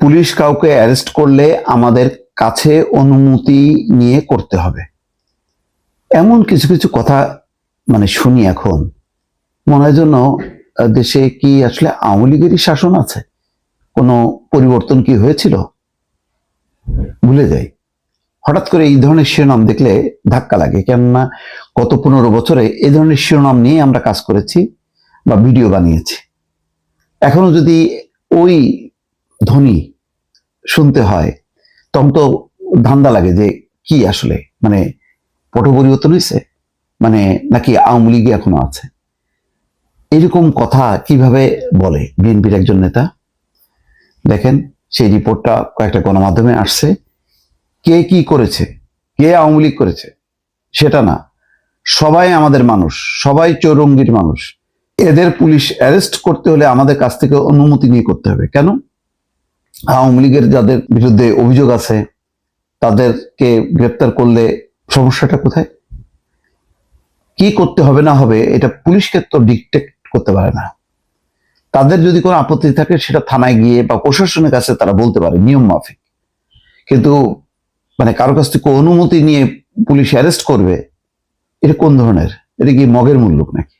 Police কাউকে arrest করলে আমাদের কাছে অনুমতি নিয়ে করতে হবে। এমন কিছু কিছু কথা মানে শুনি এখন। মনে হয় জন্য দেশে কি আসলে আওয়ামী লীগেরই শাসন আছে? কোনো পরিবর্তন কি হয়েছিল? ভুলে যাই। হঠাৎ করে এই ধরনের শিরোনাম দেখলে ধাক্কা লাগে, কেননা গত পনেরো বছরে এই ধরনের শিরোনাম নিয়ে আমরা কাজ করেছি বা ভিডিও বানিয়েছি। এখনও যদি ওই ধ্বনি শুনতে হয়। তখন তো ধান্দা লাগে যে কি আসলে? মানে পট পরিবর্তন হয়েছে মানে নাকি আওয়ামী লীগ এখনও আছে? এরকম কথা কীভাবে বলে বিএনপির একজন নেতা? দেখেন, সেই রিপোর্টটা কয়েকটা গণমাধ্যমে আসছে। কে কি করেছে? কে আওয়ামী লীগ করেছে? সেটা না। সবাই আমাদের মানুষ, সবাই চৌরঙ্গির মানুষ। এদের পুলিশ অ্যারেস্ট করতে হলে আমাদের কাছ থেকে অনুমতি নিয়ে করতে হবে। কেন? আওয়ামী লীগের যাদের বিরুদ্ধে অভিযোগ আছে, তাদেরকে গ্রেপ্তার করলে সমস্যাটা কোথায়? কি করতে হবে, না হবে, এটা পুলিশকে তো ডিকটেক্ট করতে পারে না। তাদের যদি কোনো আপত্তি থাকে, সেটা থানায় গিয়ে বা প্রশাসনের কাছে তারা বলতে পারে, নিয়ম মাফিক। কিন্তু মানে কারও কাছ থেকে অনুমতি নিয়ে পুলিশ অ্যারেস্ট করবে, এটা কোন ধরনের? এটা কি মগের মূল্য নাকি?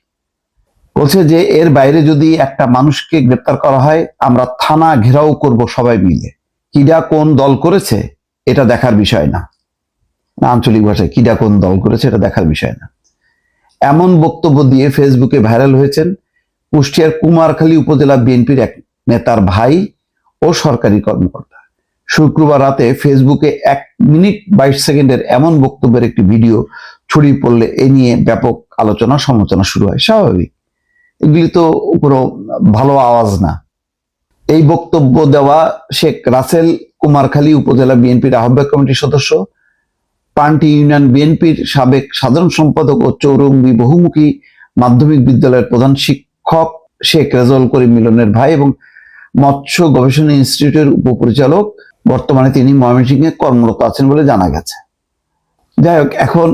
বলছে যে, এর বাইরে যদি একটা মানুষকে গ্রেপ্তার করা হয়, আমরা থানা ঘেরাও করব সবাই মিলে। কিডা কোন দল করেছে, এটা দেখার বিষয় না। আঞ্চলিক ভাষায় কিডা কোন দল করেছে, এটা দেখার বিষয় না। এমন বক্তব্য দিয়ে ফেসবুকে ভাইরাল হয়েছেন কুষ্টিয়ার কুমারখালী উপজেলা বিএনপির এক নেতার ভাই ও সরকারি কর্মকর্তা। শুক্রবার রাতে ফেসবুকে এক মিনিট বাইশ সেকেন্ডের এমন বক্তব্যের একটি ভিডিও ছড়িয়ে পড়লে এ নিয়ে ব্যাপক আলোচনা সমালোচনা শুরু হয়। স্বাভাবিক। এগুলি তো কোনো ভালো আওয়াজ না। এই বক্তব্য দেওয়া শেখ রাসেল কুমারখালী উপজেলা বিএনপির আহ্বায়ক কমিটির সদস্য, পান্টি ইউনিয়ন বিএনপির সাবেক সাধারণ সম্পাদক ও চৌরঙ্গি বহুমুখী মাধ্যমিক বিদ্যালয়ের প্রধান শিক্ষক শেখ রেজল করিম মিলনের ভাই এবং মৎস্য গবেষণা ইনস্টিটিউটের উপপরিচালক। বর্তমানে তিনি ময়মনসিংহে কর্মরত আছেন বলে জানা গেছে। যাই হোক, এখন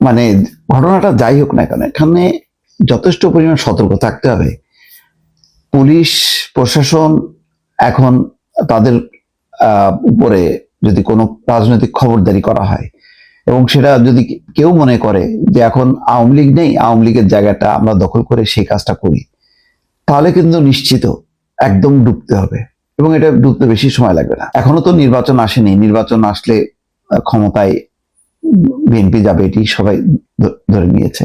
মানে ঘটনাটা যাই হোক না কেন, এখানে যথেষ্ট পরিমাণ সতর্ক থাকতে হবে। পুলিশ, প্রশাসন এখন তাদের উপরে যদি কোনো রাজনৈতিক খবরদারি করা হয় এবং সেটা যদি কেউ মনে করে যে এখন আওয়ামী লীগ নেই, আওয়ামী লীগের জায়গাটা আমরা দখল করে সেই কাজটা করি, তাহলে কিন্তু নিশ্চিত একদম ডুবতে হবে এবং এটা ডুবতে বেশি সময় লাগবে না। এখনও তো নির্বাচন আসেনি। নির্বাচন আসলে ক্ষমতায় বিএনপি যাবে এটি সবাই ধরে নিয়েছে।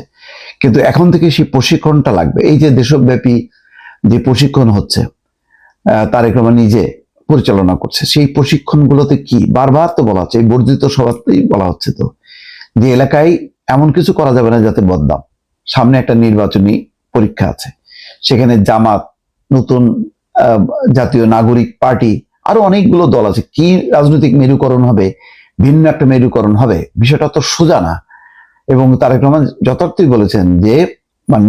কিন্তু এখন থেকে সেই প্রশিক্ষণটা লাগবে। এই যে দেশব্যাপী যে প্রশিক্ষণ হচ্ছে তারেক রহমান নিজে পরিচালনা করছে, সেই প্রশিক্ষণগুলোতে কি? বারবার তো বলা হচ্ছে, এই বর্ধিত সভাতেই বলা হচ্ছে তো, যে এলাকায় এমন কিছু করা যাবে না যাতে বদনাম। সামনে একটা নির্বাচনী পরীক্ষা আছে, সেখানে জামাত, নতুন জাতীয় নাগরিক পার্টি, আরও অনেকগুলো দল আছে। কি রাজনৈতিক মেরুকরণ হবে, ভিন্ন একটা মেরুকরণ হবে, বিষয়টা তো সোজা না। এবং তারেক রহমান যথার্থই বলেছেন যে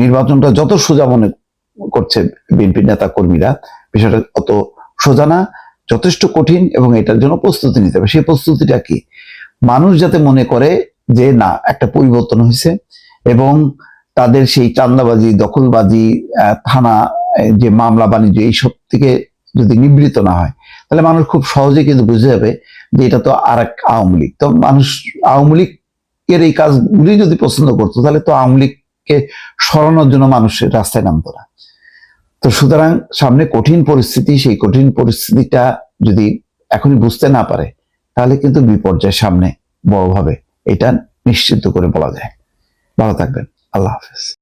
নির্বাচনটা যত সোজা মনে করছে বিএনপি নেতা কর্মীরা, বিষয়টা অত সোজা না, যথেষ্ট কঠিন এবং এটার জন্য প্রস্তুতি নিতে হবে। সেই প্রস্তুতিটা কি? মানুষ যাতে মনে করে যে, না, একটা পরিবর্তন হয়েছে এবং তাদের সেই চান্দাবাজি দখলবাজি থানা যে মামলা, বাণিজ্য, এইসব থেকে যদি নিবৃত না হয়, তাহলে মানুষ খুব সহজে কিন্তু বুঝে যাবে যে, এটা তো আর এক আওয়ামী লীগ। তো মানুষ আওয়ামী লীগের এই কাজগুলি যদি পছন্দ করতো, তাহলে তো আওয়ামী লীগকে সরানোর জন্য মানুষের রাস্তায় নামতো না। তো সুতরাং সামনে কঠিন পরিস্থিতি, সেই কঠিন পরিস্থিতিটা যদি এখনই বুঝতে না পারে, তাহলে কিন্তু বিপর্যয় সামনে বড়ভাবে এটা নিশ্চিত করে বলা যায়। ভালো থাকবেন। আল্লাহ হাফেজ।